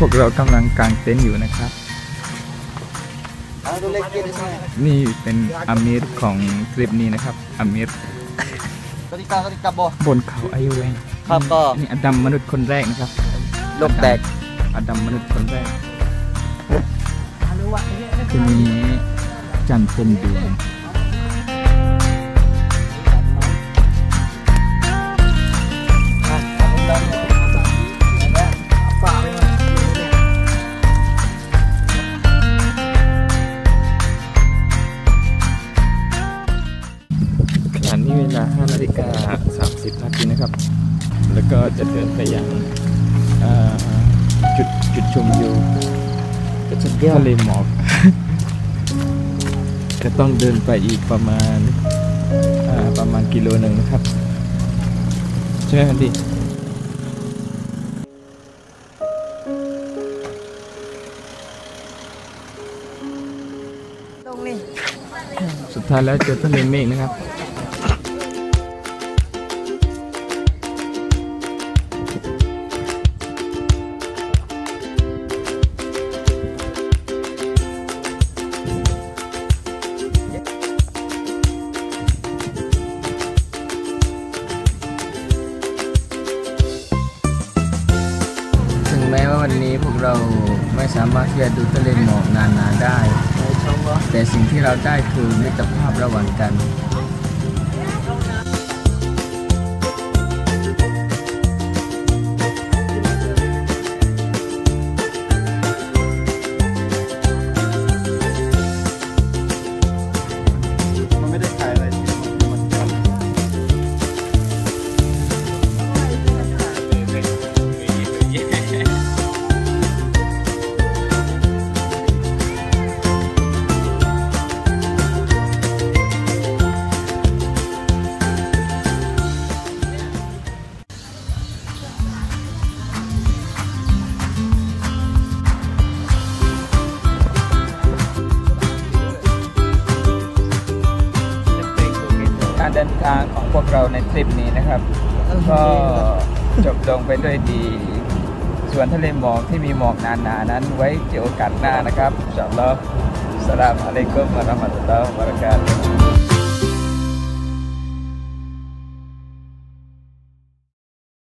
พวกเรากำลังกางเต็นท์อยู่นะครับ นี่เป็นอามิรของทริปนี้นะครับอามิร Ketika ketika boh บนเขาอายุแวงครับก็นี่อดัมมนุษย์คนแรกนะครับโลกแตกอดัมมนุษย์คนแรกทีนี้จันทร์เป็นดวง แล้วก็จะเดินไปยังเอ่อจุดจุดชมวิวสุดยอดทะเลหมอกจะต้องเดินไปอีกประมาณอ่าประมาณกิโลหนึ่งนะครับ ใช่ไหมครับพี่ตรงนี้สุดท้ายแล้วเจอทะเลเมฆนะครับ เราไม่สามารถที่จะดูทะเลหมอกนานๆได้ แต่สิ่งที่เราได้คือมิตรภาพระหว่างกันมัน ดินทางของพวกเราในทริปนี้นะครับ ก็จบลงไปด้วยดี ส่วนทะเลหมอกที่มีหมอกหนาๆนั้นไว้เจอโอกาสหน้านะครับอินชาอัลลอฮ์สลามอะลัยกุมวะเราะห์มะตุลลอฮ์วะบะเราะกาตุฮ์